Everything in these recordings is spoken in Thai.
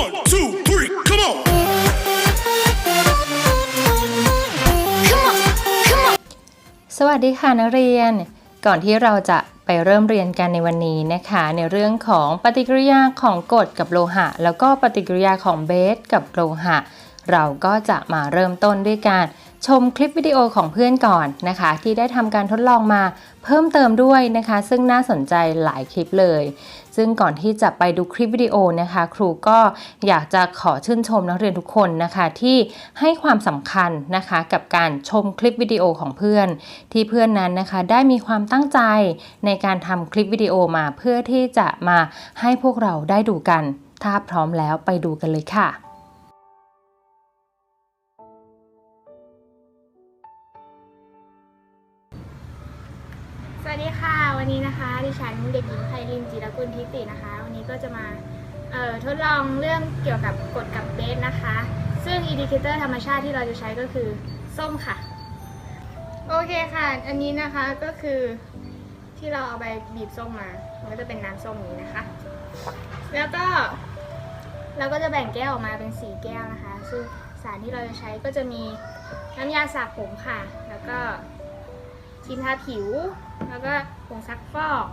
One, two, three, come on. Come on, come on. สวัสดีค่ะนักเรียน ก่อนที่เราจะไปเริ่มเรียนกันในวันนี้นะคะ ในเรื่องของปฏิกิริยาของกรดกับโลหะ แล้วก็ปฏิกิริยาของเบสกับโลหะ เราก็จะมาเริ่มต้นด้วยการชมคลิปวิดีโอของเพื่อนก่อนนะคะ ที่ได้ทำการทดลองมาเพิ่มเติมด้วยนะคะ ซึ่งน่าสนใจหลายคลิปเลย ซึ่งก่อนที่จะไปดูคลิปวิดีโอนะคะ ครูก็อยากจะขอชื่นชมนักเรียนทุกคนนะคะที่ให้ความสำคัญนะคะกับการชมคลิปวิดีโอของเพื่อน ที่เพื่อนนั้นนะคะได้มีความตั้งใจในการทำคลิปวิดีโอมาเพื่อที่จะมาให้พวกเราได้ดูกัน ถ้าพร้อมแล้วไปดูกันเลยค่ะ วัสดีค่ะ วันนี้นะคะ ดิฉันเด็กหญิงไพรินจิรกุลทิตินะคะ วันนี้ก็จะมาทดลองเรื่องเกี่ยวกับกดกับเบสนะคะ ซึ่งอินดิเคเตอร์ธรรมชาติที่เราจะใช้ก็คือส้มค่ะ โอเคค่ะ อันนี้นะคะก็คือที่เราเอาไปบีบส้มมา มันก็จะเป็นน้ำส้มนี้นะคะ แล้วก็เราก็จะแบ่งแก้วออกมาเป็นสี่แก้วนะคะ ซึ่งสารที่เราจะใช้ก็จะมีน้ำยาสระผมค่ะ แล้วก็ครีมทาผิว แล้วก็ผงซักฟอก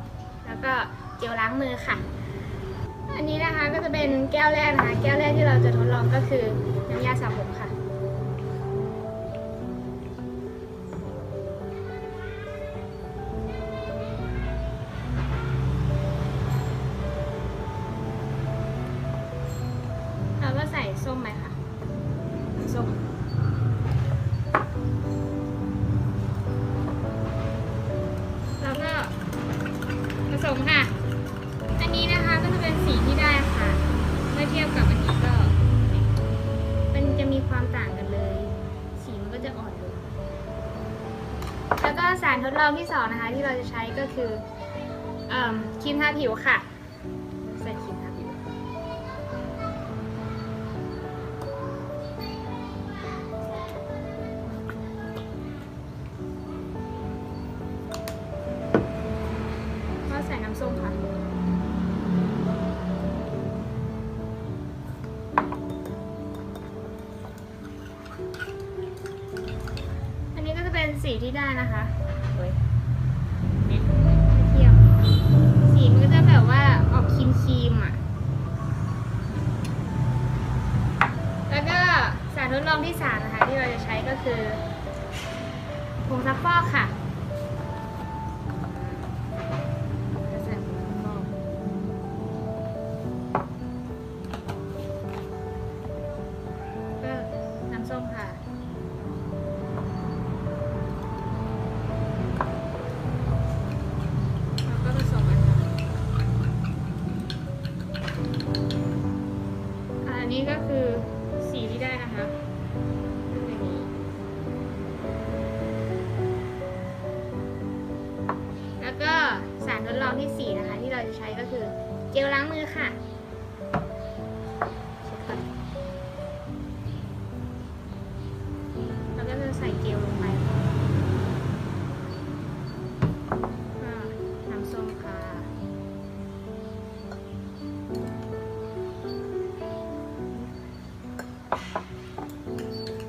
แล้วก็เจลล้างมือค่ะ อันนี้นะคะก็จะเป็นแก้วแรกนะคะ แก้วแรกที่เราจะทดลองก็คือน้ำยาสระผมค่ะ รองที่สองนะคะที่เราจะใช้ก็คือเอิ่มครีมทาผิวค่ะใส่ครีมทาผิวก็ใส่น้ำส้มค่ะอันนี้ก็จะเป็นสีที่ได้นะคะ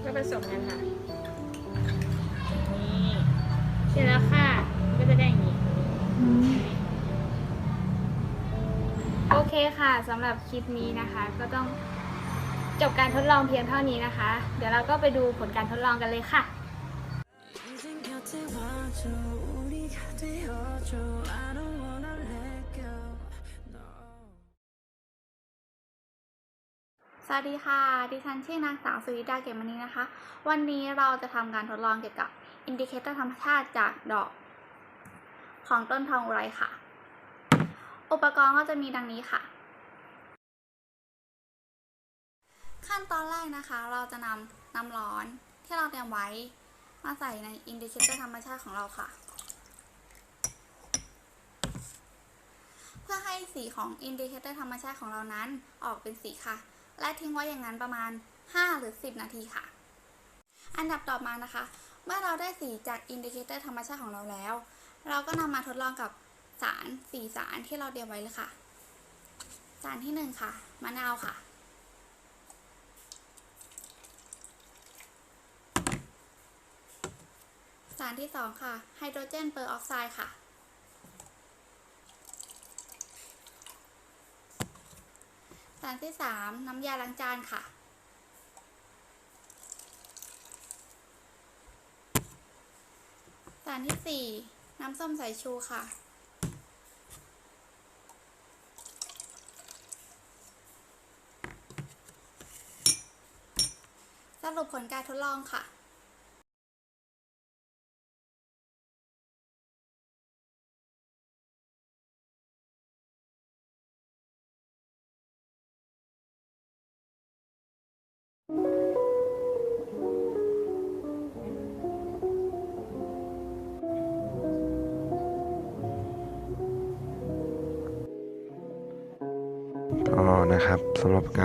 ก็ผสมกันค่ะ นี่ เสร็จแล้วค่ะ ก็จะได้อย่างนี้ โอเคค่ะสำหรับคลิปนี้นะคะ ก็ต้องจบการทดลองเพียงเท่านี้นะคะ เดี๋ยวเราก็ไปดูผลการทดลองกันเลยค่ะ สวัสดีค่ะ ดิฉันชื่อนางสาวสุริดาเกมณีนะคะ วันนี้เราจะทำการทดลองเกี่ยวกับอินดิเคเตอร์ธรรมชาติจากดอก ของต้นทองอุไรค่ะ อุปกรณ์ก็จะมีดังนี้ค่ะ ขั้นตอนแรกนะคะ เราจะนำน้ำร้อนที่เราเตรียมไว้มาใส่ในอินดิเคเตอร์ธรรมชาติของเราค่ะ เพื่อให้สีของอินดิเคเตอร์ธรรมชาติของเรานั้นออกเป็นสีค่ะ และทิ้งไว้อย่างนั้นประมาณ 5 หรือ 10 นาทีค่ะ อันดับต่อมานะคะ เมื่อเราได้สีจากอินดิเคเตอร์ธรรมชาติของเราแล้ว เราก็นำมาทดลองกับสารสีสารที่เราเตรียมไว้เลยค่ะ สารที่ 1 ค่ะมะนาวค่ะ สารที่ 2 ค่ะไฮโดรเจนเปอร์ออกไซด์ค่ะ สารที่3น้ำยาล้างจานค่ะสารที่4น้ำส้มสายชูค่ะ สรุปผลการทดลองค่ะ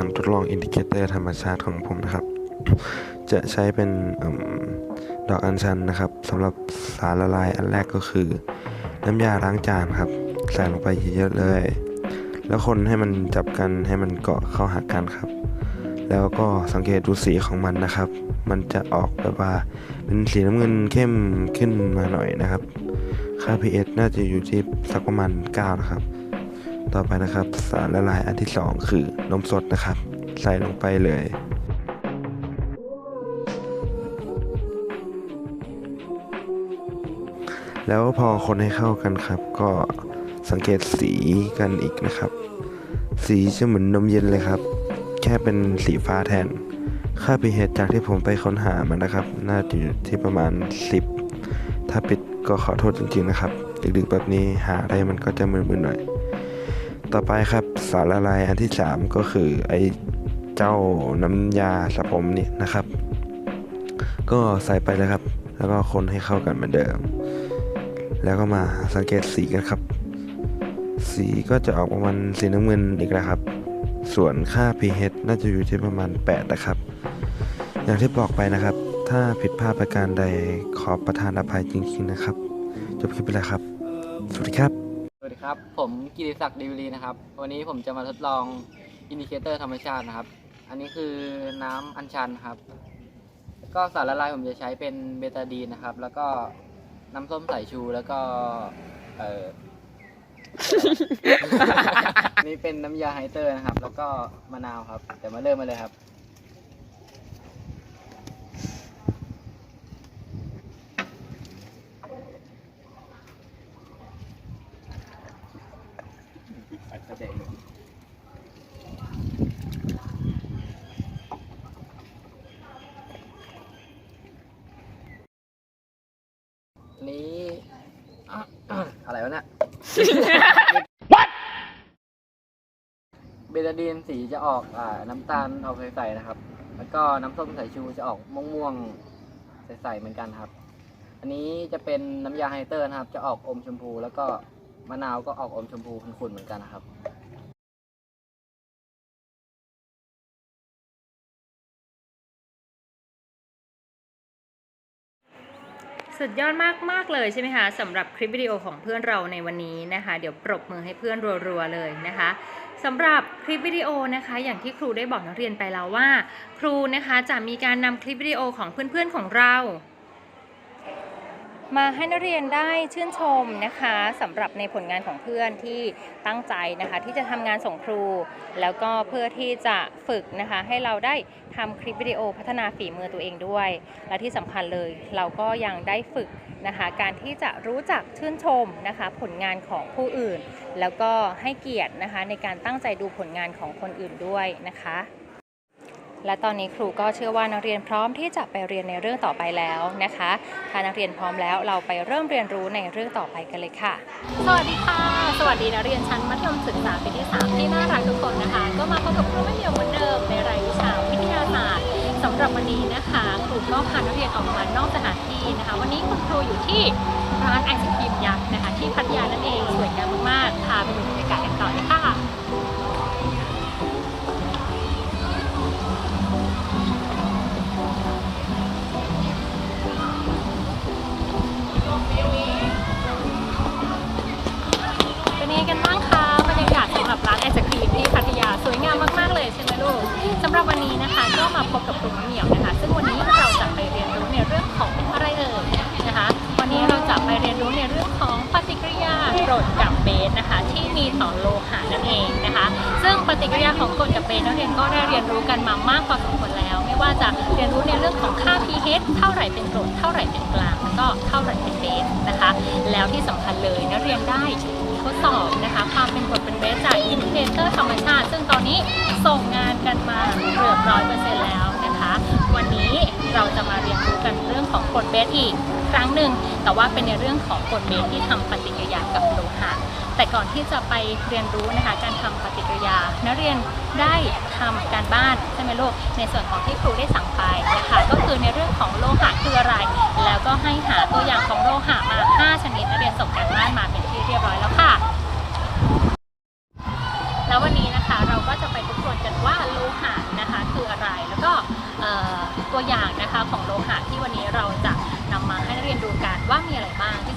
การทดลองอินดิเคเตอร์ธรรมชาติของผมนะครับ จะใช้เป็นอดอกอัญชันนะครับสำหรับสารละลายอันแรกก็คือ น้ำยาล้างจานครับใส่ลงไปเยอะๆเลย แล้วคนให้มันจับกันให้มันเกาะเข้าหากันครับ แล้วก็สังเกตดูสีของมันนะครับ มันจะออกแบบว่าเป็นสีน้ำเงินเข้มขึ้นมาหน่อยนะครับค่า pH น่าจะอยู่ที่สักประมาณ9นะครับ ต่อไปนะครับ สารละลายอันที่ 2 คือนมสดนะครับ ใส่ลงไปเลย แล้วพอคนให้เข้ากันครับ ก็สังเกตสีกันอีกนะครับ สีจะเหมือนนมเย็นเลยครับ แค่เป็นสีฟ้าแทน ค่า pH จากที่ผมไปค้นหามันนะครับ น่าจะอยู่ที่ประมาณ 10 ถ้าปิดก็ขอโทษจริงๆนะครับ ดึกๆแบบนี้หาอะไรมันก็จะมึนๆหน่อย ต่อไปครับสารละลายอันที่ 3 ก็คือไอ้เจ้าน้ำยาสระผมนี่นะครับ ก็ใส่ไปเลยครับ แล้วก็คนให้เข้ากันเหมือนเดิม แล้วก็มาสังเกตสีกันครับ สีก็จะออกประมาณสีน้ำเงินอีกแล้วครับ ส่วนค่า pH น่าจะอยู่ที่ประมาณ 8 นะครับ อย่างที่บอกไปนะครับ ถ้าผิดพลาดประการใดขอประทานอภัยจริงๆนะครับ จบคลิปไปแล้วครับ สวัสดีครับ ดีครับ ผมกิติศักดิ์ดีวรีนะครับ วันนี้ผมจะมาทดลองอินดิเคเตอร์ธรรมชาตินะครับ อันนี้คือน้ำอัญชันครับ ก็สารละลายผมจะใช้เป็นเบตาดีนนะครับ แล้วก็น้ำส้มสายชูแล้วก็เออนี่เป็นน้ำยาไฮเตอร์นะครับ แล้วก็มะนาวครับ เดี๋ยวมาเริ่มมาเลยครับ อันนี้ อะอะไรวะเนี่ย เบ ตาดีนสีจะออกอ่าน้ำตาลออกใสๆนะครับ แล้วก็น้ำส้มสายชูจะออกม่วงๆใสๆเหมือนกันครับ อันนี้จะเป็นน้ำยาไฮเตอร์นะครับ จะออกอมชมพู แล้วก็มะนาวก็ออกอมชมพูขุ่นๆเหมือนกันนะครับสุดยอดมากมากๆเลยใช่ไหมคะสำหรับคลิปวิดีโอของเพื่อนเราในวันนี้นะคะ เดี๋ยวปรบมือให้เพื่อนรัวๆเลยนะคะ สำหรับคลิปวิดีโอนะคะอย่างที่ครูได้บอกนักเรียนไปแล้วว่า ครูนะคะจะมีการนำคลิปวิดีโอของเพื่อนๆของเรา มาให้นักเรียนได้ชื่นชมนะคะสำหรับในผลงานของเพื่อนที่ตั้งใจนะคะ ที่จะทำงานส่งครู แล้วก็เพื่อที่จะฝึกนะคะ ให้เราได้ทำคลิปวิดีโอพัฒนาฝีมือตัวเองด้วย และที่สำคัญเลยเราก็ยังได้ฝึกนะคะ การที่จะรู้จักชื่นชมนะคะ ผลงานของผู้อื่น แล้วก็ให้เกียรตินะคะในการตั้งใจดูผลงานของคนอื่นด้วยนะคะ และตอนนี้ครูก็เชื่อว่านักเรียนพร้อมที่จะไปเรียนในเรื่องต่อไปแล้วนะคะ ถ้านักเรียนพร้อมแล้วเราไปเริ่มเรียนรู้ในเรื่องต่อไปกันเลยค่ะ สวัสดีค่ะ สวัสดีนักเรียนชั้นมัธยมศึกษาปีที่3ที่น่ารักทุกคนนะคะ ก็มาพบกับครูไม่เหนียวเหมือนเดิมในรายวิชาวิทยาศาสตร์สำหรับวันนี้นะคะครูก็พานักเรียนออกมานอกสถานที่นะคะ วันนี้คุณครูอยู่ที่ร้านไอศครีมยักษ์นะคะ ที่พัทยานั่นเองสวยงามมากๆพาไปดูบรรยากาศกันต่อเลยค่ะ ฏิกิริยาของกรดกับเบสนักเรียนก็ได้เรียนรู้กันมามากพอสมควรแล้ว ไม่ว่าจะเรียนรู้ในเรื่องของค่า pH เท่าไหร่เป็นกรดเท่าไหร่เป็นกลางแล้วก็เท่าไหร่เป็นเบสนะคะ แล้วที่สำคัญเลยนักเรียนได้ทดสอบนะคะ ความเป็นกรดเป็นเบสจากอินดิเคเตอร์ธรรมชาติ ซึ่งตอนนี้ส่งงานกันมาเกือบร้อยเปอร์เซ็นต์แล้วนะคะ วันนี้เราจะมาเรียนรู้กันเรื่องของกรดเบสอีกครั้งหนึ่งแต่ว่าเป็นในเรื่องของกรดเบสที่ทำปฏิกิริยากับโลหะ แต่ก่อนที่จะไปเรียนรู้นะคะการทำปฏิกิริยา นักเรียนได้ทำการบ้านใช่ไหมลูกในส่วนของที่ครูได้สั่งไปนะคะก็คือในเรื่องของโลหะคืออะไร แล้วก็ให้หาตัวอย่างของโลหะมา 5 ชนิดนักเรียนส่งการบ้านมาเป็นที่เรียบร้อยแล้วค่ะ แล้ววันนี้นะคะเราก็จะไปทบทวนกันว่าโลหะนะคะคืออะไรแล้วก็ตัวอย่างนะคะของโลหะที่วันนี้เราจะนำมาให้นักเรียนดูกันว่ามีอะไร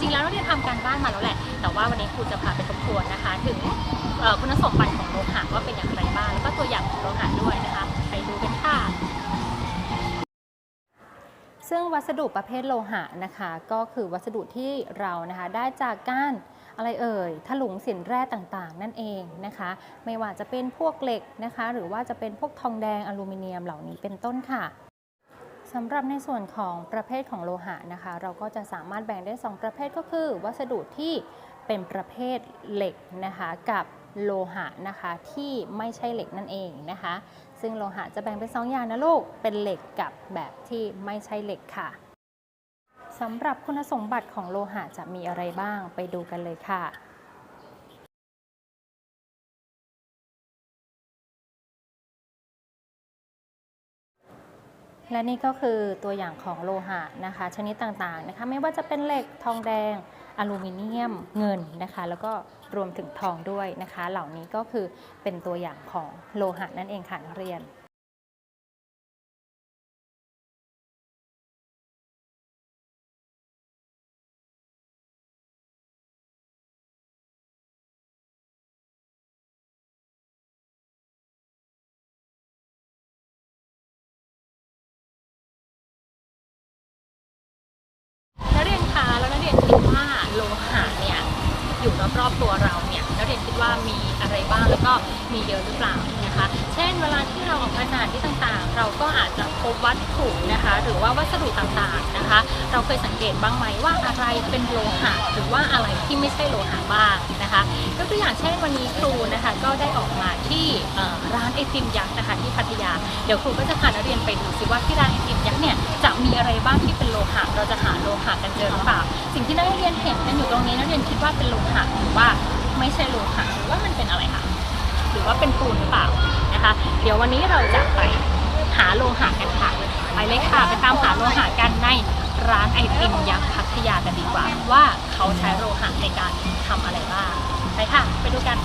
จริงๆแล้วนักเรียนทำการบ้านมาแล้วแหละ แต่ว่าวันนี้ครูจะพาไปทบทวนนะคะ ถึงคุณสมบัติของโลหะว่าเป็นอย่างไรบ้างแล้วก็ตัวอย่างของโลหะด้วยนะคะ ไปดูกันค่ะ ซึ่งวัสดุประเภทโลหะนะคะ ก็คือวัสดุที่เรานะคะได้จากการอะไรเอ่ยถลุงสินแร่ต่างๆ นั่นเองนะคะ ไม่ว่าจะเป็นพวกเหล็กนะคะ หรือว่าจะเป็นพวกทองแดงอลูมิเนียมเหล่านี้เป็นต้นค่ะ สำหรับในส่วนของประเภทของโลหะนะคะ เราก็จะสามารถแบ่งได้ 2 ประเภทก็คือ วัสดุที่เป็นประเภทเหล็กนะคะกับโลหะนะคะที่ไม่ใช่เหล็กนั่นเองนะคะ ซึ่งโลหะจะแบ่งเป็น 2 อย่างนะลูก เป็นเหล็กกับแบบที่ไม่ใช่เหล็กค่ะสำหรับคุณสมบัติของโลหะจะมีอะไรบ้างไปดูกันเลยค่ะ และนี่ก็คือตัวอย่างของโลหะนะคะ ชนิดต่างๆนะคะ ไม่ว่าจะเป็นเหล็กทองแดง อลูมิเนียมเงินนะคะ แล้วก็รวมถึงทองด้วยนะคะ เหล่านี้ก็คือเป็นตัวอย่างของโลหะนั่นเองค่ะนักเรียน ว่าวัสดุต่างๆนะคะ เราเคยสังเกตบ้างไหมว่าอะไรเป็นโลหะหรือว่าอะไรที่ไม่ใช่โลหะบ้างนะคะยกตัวอย่างเช่นวันนี้ครูนะคะก็ได้ออกมาที่ร้านไอติมยักษ์นะคะที่พัทยา เดี๋ยวครูก็จะพานักเรียนไปดูซิว่าที่ร้านไอติมยักษ์เนี่ยจะมีอะไรบ้างที่เป็นโลหะ เราจะหาโลหะกันเจอหรือเปล่า สิ่งที่นักเรียนเห็นกันอยู่ตรงนี้นักเรียนคิดว่าเป็นโลหะหรือว่าไม่ใช่โลหะหรือว่ามันเป็นอะไรคะหรือว่าเป็นปูนหรือเปล่านะคะ เดี๋ยววันนี้เราจะไปหาโลหะกันค่ะ ไปเลยค่ะ ไปตามหาโลหะกันในร้านไอติมยักษ์พัทยากันดีกว่า ว่าเขาใช้โลหะในการทำอะไรบ้างไปค่ะ ไปดูกัน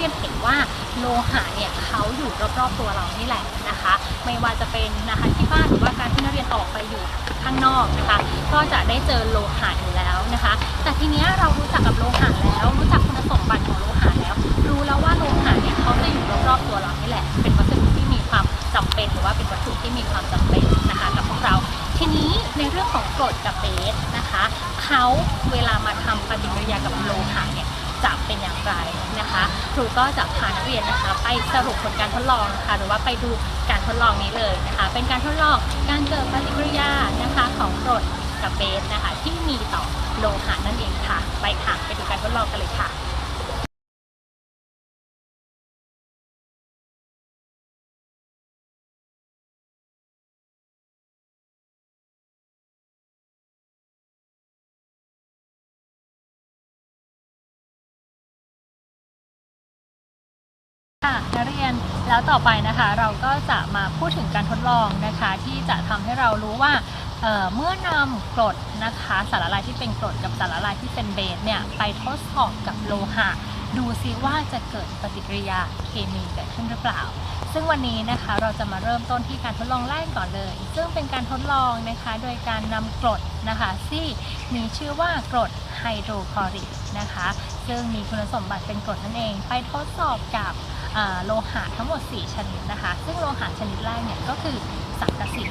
เรียนเห็นว่าโลหะเนี่ยเขาอยู่รอบๆตัวเรานี่แหละนะคะ ไม่ว่าจะเป็นนะคะที่บ้านหรือว่าการที่นักเรียนออกไปอยู่ข้างนอกนะคะ ก็จะได้เจอโลหะอยู่แล้วนะคะ แต่ทีเนี้ยเรารู้จักกับโลหะแล้วรู้จักคุณสมบัติของโลหะแล้ว รู้แล้วว่าโลหะเนี่ยเขาจะอยู่รอบๆตัวเรานี่แหละ เป็นวัสดุที่มีความจำเป็นหรือว่าเป็นวัตถุที่มีความจำเป็นนะคะกับพวกเราทีนี้ในเรื่องของกรดกับเบสนะคะเขาเวลามาทำปฏิกิริยากับโลหะเนี่ย จะเป็นอย่างไรนะคะครูก็จะพานักเรียนนะคะ ไปสรุปผลการทดลองนะคะหรือว่าไปดูการทดลองนี้เลยนะคะ เป็นการทดลองการเกิดปฏิกิริยานะคะของกรดกับเบสนะคะ ที่มีต่อโลหะนั่นเองค่ะ ไปค่ะไปดูการทดลองกันเลยค่ะ แล้วต่อไปนะคะเราก็จะมาพูดถึงการทดลองนะคะ ที่จะทำให้เรารู้ว่าเเมื่อนำกรดนะคะสารละลายที่เป็นกรดกับสารละลายที่เป็นเบสเนี่ยไปทดสอบกับโลหะ ดูซิว่าจะเกิดปฏิกิริยาเคมีเกิดขึ้นหรือเปล่า ซึ่งวันนี้นะคะเราจะมาเริ่มต้นที่การทดลองแรกก่อนเลย ซึ่งเป็นการทดลองนะคะโดยการนำกรดนะคะที่มีชื่อว่ากรดไฮโดรคลอริกนะคะซึ่งมีคุณสมบัติเป็นกรดนั่นเอง ไปทดสอบกับ โลหะทั้งหมด 4 ชนิดนะคะ ซึ่งโลหะชนิดแรกเนี่ยก็คือสังกะสี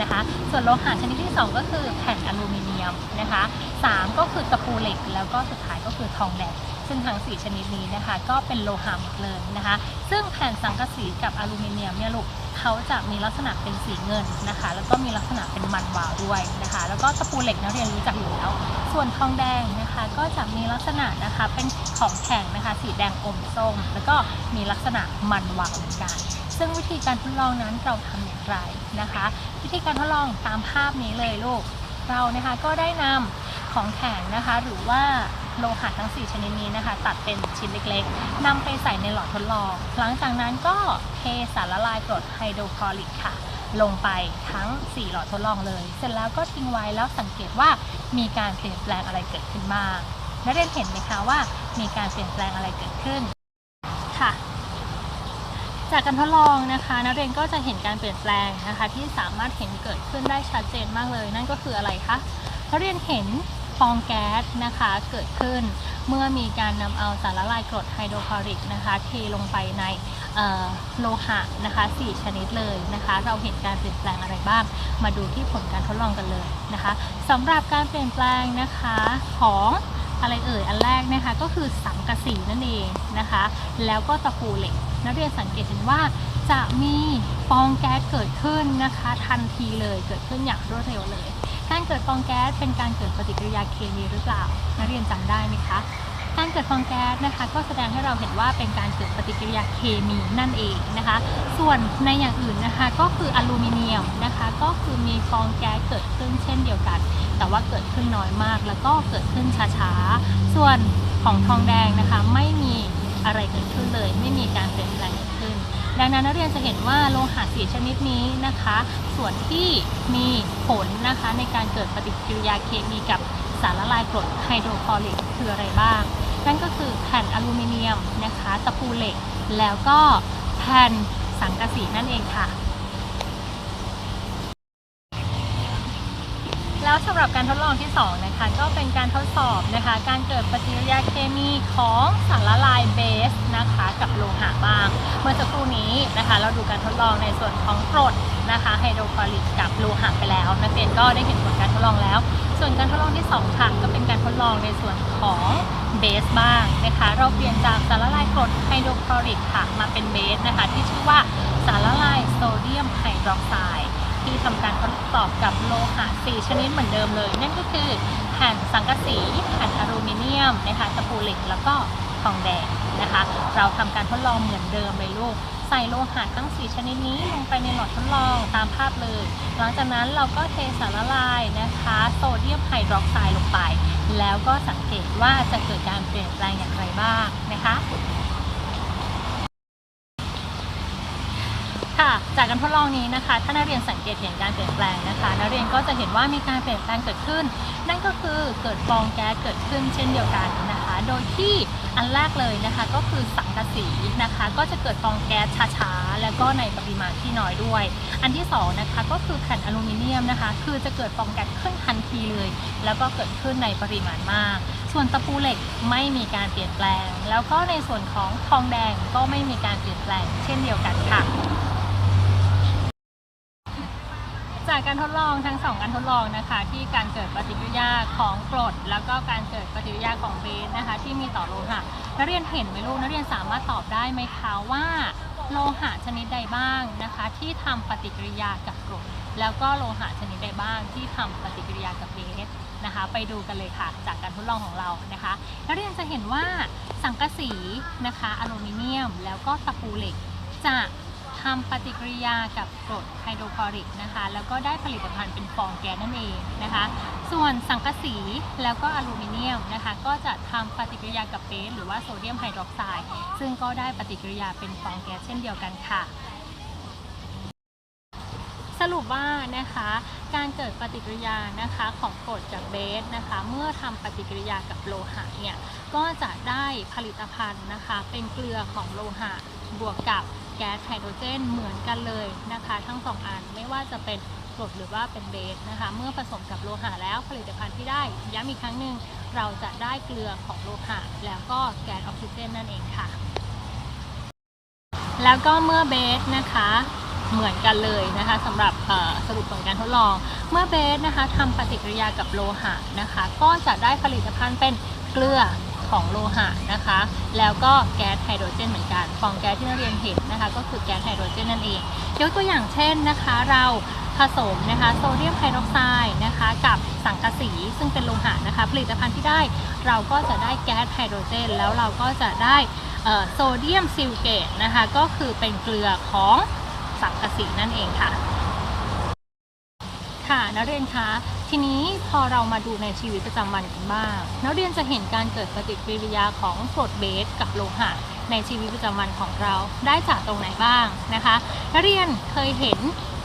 นะคะ ส่วนโลหะชนิดที่ 2 ก็คือแผ่นอลูมิเนียมนะคะ 3 ก็คือตะปูเหล็ก แล้วก็สุดท้ายก็คือทองแดงซึ่งทั้ง 4 ชนิดนี้นะคะ ก็เป็นโลหะหมดเลยนะคะ ซึ่งแผ่นสังกะสีกับอลูมิเนียมเนี่ยลูก เขาจะมีลักษณะเป็นสีเงินนะคะ แล้วก็มีลักษณะเป็นมันวาวด้วยนะคะ แล้วก็ตะปูเหล็กนักเรียนรู้จักอยู่แล้ว ส่วนทองแดงนะคะก็จะมีลักษณะนะคะเป็นของแข็งนะคะ สีแดงอมส้ม แล้วก็มีลักษณะมันวาวเหมือนกัน ซึ่งวิธีการทดลองนั้นเราทำอย่างไรนะคะ วิธีการทดลองตามภาพนี้เลยลูกเรานะคะก็ได้นำของแข็งนะคะหรือว่า โลหะทั้ง 4 ชนิดนี้นะคะ ตัดเป็นชิ้นเล็กๆนำไปใส่ในหลอดทดลอง หลังจากนั้นก็เทสารละลายกรดไฮโดรคลอริกค่ะ ลงไปทั้ง 4 หลอดทดลองเลย เสร็จแล้วก็ทิ้งไว้แล้วสังเกตว่ามีการเปลี่ยนแปลงอะไรเกิดขึ้นบ้างนักเรียนเห็นไหมคะว่ามีการเปลี่ยนแปลงอะไรเกิดขึ้นค่ะจากการทดลองนะคะนักเรียนก็จะเห็นการเปลี่ยนแปลงนะคะ ที่สามารถเห็นเกิดขึ้นได้ชัดเจนมากเลย นั่นก็คืออะไรคะนักเรียนเห็น ฟองแก๊สนะคะเกิดขึ้นเมื่อมีการนำเอาสารละลายกรดไฮโดรคลอริกนะคะเทลงไปในโลหะนะคะ4ชนิดเลยนะคะ เราเห็นการเปลี่ยนแปลงอะไรบ้าง มาดูที่ผลการทดลองกันเลยนะคะสำหรับการเปลี่ยนแปลงนะคะของอะไรเอ่ยอันแรกนะคะก็คือสังกะสีนั่นเองนะคะ แล้วก็ตะปูเหล็ก นักเรียนสังเกตเห็นว่าจะมีฟองแก๊สเกิดขึ้นนะคะ ทันทีเลยเกิดขึ้นอย่างรวดเร็วเลย การเกิดฟองแก๊สเป็นการเกิดปฏิกิริยาเคมีหรือเปล่า นักเรียนจำได้ไหมคะการเกิดฟองแก๊สนะคะ ก็แสดงให้เราเห็นว่าเป็นการเกิดปฏิกิริยาเคมีนั่นเองนะคะ ส่วนในอย่างอื่นนะคะก็คืออลูมิเนียมนะคะ ก็คือมีฟองแก๊สเกิดขึ้นเช่นเดียวกัน แต่ว่าเกิดขึ้นน้อยมาก แล้วก็เกิดขึ้นช้าๆ ส่วนของทองแดงนะคะไม่มี อะไรเกิดขึ้นเลย ไม่มีการเปลี่ยนแปลงเกิดขึ้น ดังนั้นนักเรียนจะเห็นว่าโลหะสีชนิดนี้นะคะ ส่วนที่มีผลนะคะในการเกิดปฏิกิริยาเคมีกับสารละลายกรดไฮโดรคลอริกคืออะไรบ้าง นั่นก็คือแผ่นอลูมิเนียมนะคะ ตะปูเหล็ก แล้วก็แผ่นสังกะสีนั่นเองค่ะ แล้วสำหรับการทดลองที่2นะคะก็เป็นการทดสอบนะคะการเกิดปฏิกิริยาเคมีของสารละลายเบสนะคะกับโลหะบ้าง เมื่อสักครู่นี้นะคะ เราดูการทดลองในส่วนของกรดนะคะไฮโดรคลอริกกับโลหะไปแล้ว นักเรียนก็ได้เห็นผลการทดลองแล้ว ส่วนการทดลองที่2ค่ะก็เป็นการทดลองในส่วนของเบสบ้างนะคะ เราเปลี่ยนจากสารละลายกรดไฮโดรคลอริกค่ะมาเป็นเบสนะคะที่ชื่อว่าสารละลายโซเดียมไฮดรอกไซด์ ที่ทำการทดสอบกับโลหะ4ชนิดเหมือนเดิมเลย นั่นก็คือแผ่นสังกะสีแผ่นอลูมิเนียมนะคะตะปูเหล็กแล้วก็ทองแดงนะคะ เราทำการทดลองเหมือนเดิมเลยลูกใส่โลหะทั้ง 4 ชนิดนี้ลงไปในหลอดทดลองตามภาพเลย หลังจากนั้นเราก็เทสารละลายนะคะ โซเดียมไฮดรอกไซด์ลงไป แล้วก็สังเกตว่าจะเกิดการเปลี่ยนแปลงอย่างไรบ้างนะคะ ค่ะ จากการทดลองนี้นะคะ ถ้านักเรียนสังเกตเห็นการเปลี่ยนแปลงนะคะ นักเรียนก็จะเห็นว่ามีการเปลี่ยนแปลงเกิดขึ้น นั่นก็คือเกิดฟองแก๊สเกิดขึ้นเช่นเดียวกันนะคะ โดยที่อันแรกเลยนะคะ ก็คือสังกะสีนะคะ ก็จะเกิดฟองแก๊สช้าๆ แล้วก็ในปริมาณที่น้อยด้วย อันที่สองนะคะก็คือแผ่นอลูมิเนียมนะคะ คือจะเกิดฟองแก๊สขึ้นทันทีเลย แล้วก็เกิดขึ้นในปริมาณมาก ส่วนตะปูเหล็กไม่มีการเปลี่ยนแปลง แล้วก็ในส่วนของทองแดงก็ไม่มีการเปลี่ยนแปลง เช่นเดียวกันค่ะ จา การทดลองทั้งสองการทดลองนะคะ ที่การเกิดปฏิกิริยาของกรด แล้วก็การเกิดปฏิกิริยาของเบสนะคะ ที่มีต่อโลหะนักเรียนเห็นไหมลูกนักเรียนสามารถตอบได้ไหมคะว่าโลหะชนิดใดบ้างนะคะ ที่ทำปฏิกิริยากับกรด แล้วก็โลหะชนิดใดบ้างที่ทำปฏิกิริยากับเบสนะคะ ไปดูกันเลยค่ะ จากการทดลองของเรานะคะนักเรียนจะเห็นว่าสังกะสีนะคะอลูมิเนียม แล้วก็ตะปูเหล็กจะ ทำปฏิกิริยากับกรดไฮโดรคลอริกนะคะ แล้วก็ได้ผลิตภัณฑ์เป็นฟองแก๊สนั่นเองนะคะ ส่วนสังกะสีแล้วก็อลูมิเนียมนะคะ ก็จะทำปฏิกิริยากับเบสหรือว่าโซเดียมไฮดรอกไซด์ซึ่งก็ได้ปฏิกิริยาเป็นฟองแก๊สเช่นเดียวกันค่ะสรุปว่านะคะการเกิดปฏิกิริยานะคะของกรดจากเบสนะคะ เมื่อทำปฏิกิริยากับโลหะเนี่ยก็จะได้ผลิตภัณฑ์นะคะ เป็นเกลือของโลหะบวกกับ แก๊สไฮโดรเจนเหมือนกันเลยนะคะ ทั้งสองอันไม่ว่าจะเป็นกรดหรือว่าเป็นเบสนะคะ เมื่อผสมกับโลหะแล้วผลิตภัณฑ์ที่ได้ย้ำอีกครั้งหนึ่งเราจะได้เกลือของโลหะแล้วก็แก๊สออกซิเจนนั่นเองค่ะ แล้วก็เมื่อเบสนะคะเหมือนกันเลยนะคะสำหรับสรุปผลการทดลอง เมื่อเบสนะคะทำปฏิกิริยากับโลหะนะคะ ก็จะได้ผลิตภัณฑ์เป็นเกลือ ของโลหะนะคะ แล้วก็แก๊สไฮโดรเจนเหมือนกัน ฟองแก๊สที่นักเรียนเห็นนะคะ ก็คือแก๊สไฮโดรเจนนั่นเอง ยกตัวอย่างเช่นนะคะ เราผสมนะคะโซเดียมไฮดรอกไซด์นะคะ กับสังกะสีซึ่งเป็นโลหะนะคะ ผลิตภัณฑ์ที่ได้เราก็จะได้แก๊สไฮโดรเจน แล้วเราก็จะได้โซเดียมซิลเกตนะคะ ก็คือเป็นเกลือของสังกะสีนั่นเองค่ะ ค่ะนักเรียนคะ ทีนี้พอเรามาดูในชีวิตประจำวันกันบ้าง นักเรียนจะเห็นการเกิดปฏิกิริยาของกรดเบสกับโลหะในชีวิตประจำวันของเราได้จากตรงไหนบ้างนะคะ นักเรียนเคยเห็น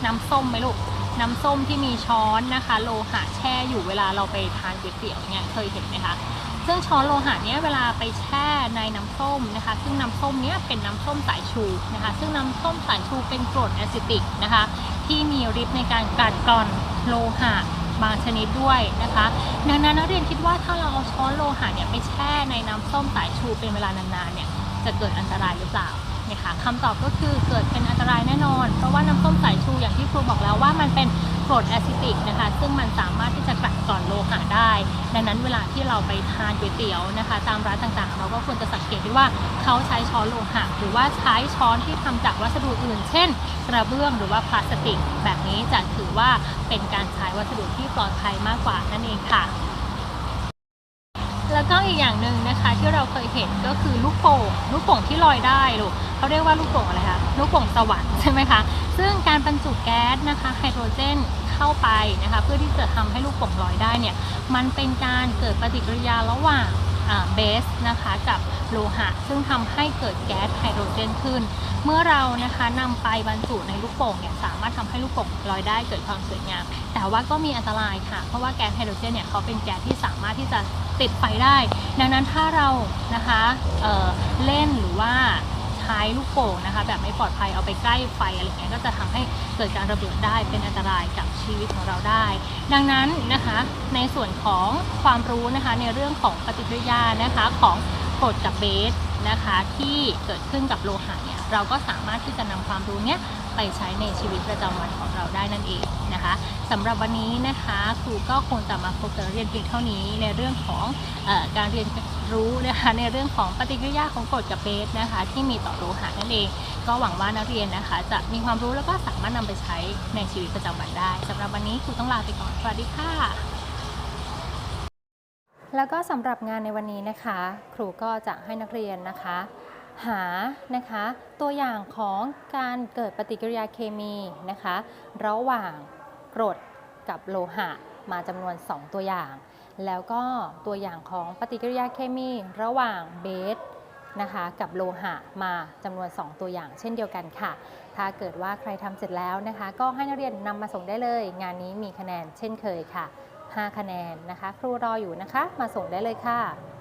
น้ำส้มไหมลูกน้ำส้มที่มีช้อนนะคะ โลหะแช่อยู่เวลาเราไปทานก๋วยเตี๋ยวเนี่ยเคยเห็นไหมคะซึ่งช้อนโลหะเนี้ยเวลาไปแช่ในน้ำส้มนะคะ ซึ่งน้ำส้มเนี้ยเป็นน้ำส้มสายชูนะคะ ซึ่งน้ำส้มสายชูเป็นกรดแอซิติกนะคะ ที่มีฤทธิ์ในการกัดกร่อนโลหะ บางชนิดด้วยนะคะ ดังนั้นนักเรียนคิดว่าถ้าเราเอาช้อนโลหะเนี่ยไปแช่ในน้ำส้มสายชูเป็นเวลานานๆเนี่ยจะเกิดอันตรายหรือเปล่า นี่ค่ะคำตอบก็คือเกิดเป็นอันตรายแน่นอน เพราะว่าน้ำส้มสายชูอย่างที่ครูบอกแล้วว่ามันเป็นกรดแอซิติกนะคะ ซึ่งมันสามารถที่จะกัดกร่อนโลหะได้ ดังนั้นเวลาที่เราไปทานก๋วยเตี๋ยวนะคะ ตามร้านต่างๆ เราก็ควรจะสังเกตด้วยว่าเขาใช้ช้อนโลหะหรือว่าใช้ช้อนที่ทำจากวัสดุอื่น เช่น กระเบื้องหรือว่าพลาสติก แบบนี้จะถือว่าเป็นการใช้วัสดุที่ปลอดภัยมากกว่านั่นเองค่ะ แล้วก็อีกอย่างหนึ่งนะคะที่เราเคยเห็นก็คือลูกโป่งลูกโป่งที่ลอยได้ลูกเขาเรียกว่าลูกโป่งอะไรคะลูกโป่งสวรรค์ใช่ไหมคะซึ่งการบรรจุแก๊สนะคะไฮโดรเจนเข้าไปนะคะ เพื่อที่จะทำให้ลูกโป่งลอยได้เนี่ยมันเป็นการเกิดปฏิกิริยาระหว่าง เบสนะคะกับโลหะ ซึ่งทำให้เกิดแก๊สไฮโดรเจนขึ้น เมื่อเรานะคะนำไปบรรจุในลูกโป่งเนี่ยสามารถทำให้ลูกโป่งลอยได้เกิดความสวยงาม แต่ว่าก็มีอันตรายค่ะ เพราะว่าแก๊สไฮโดรเจนเนี่ยเขาเป็นแก๊สที่สามารถที่จะติดไฟได้ ดังนั้นถ้าเรานะคะเเล่นหรือว่า ใช้ลูกโป่งนะคะ แบบไม่ปลอดภัยเอาไปใกล้ไฟอะไรเงี้ยก็จะทำให้เกิดการระเบิดได้เป็นอันตรายกับชีวิตของเราได้ ดังนั้นนะคะในส่วนของความรู้นะคะในเรื่องของปฏิกิริยานะคะของกรดกับเบสนะคะที่เกิดขึ้นกับโลหะเนี่ยเราก็สามารถที่จะนำความรู้เนี้ยไปใช้ในชีวิตประจำวันของเราได้นั่นเองนะคะสำหรับวันนี้นะคะครูก็คงจะมาพบกับนักเรียนเพียงเท่านี้ในเรื่องของอการเรียน รู้นะคะในเรื่องของปฏิกิริยาของกรดกับเบสนะคะ ที่มีต่อโลหะนั่นเอง ก็หวังว่านักเรียนนะคะ จะมีความรู้แล้วก็สามารถนำไปใช้ในชีวิตประจำวันได้สำหรับวันนี้ครูต้องลาไปก่อนสวัสดีค่ะ แล้วก็สำหรับงานในวันนี้นะคะ ครูก็จะให้นักเรียนนะคะ หานะคะตัวอย่างของการเกิดปฏิกิริยาเคมีนะคะ ระหว่างกรดกับโลหะมาจำนวน 2 ตัวอย่าง แล้วก็ตัวอย่างของปฏิกิริยาเคมีระหว่างเบสนะคะกับโลหะมาจำนวน 2 ตัวอย่างเช่นเดียวกันค่ะ ถ้าเกิดว่าใครทำเสร็จแล้วนะคะ ก็ให้นักเรียนนำมาส่งได้เลย งานนี้มีคะแนนเช่นเคยค่ะ 5 คะแนนนะคะ ครูรออยู่นะคะ มาส่งได้เลยค่ะ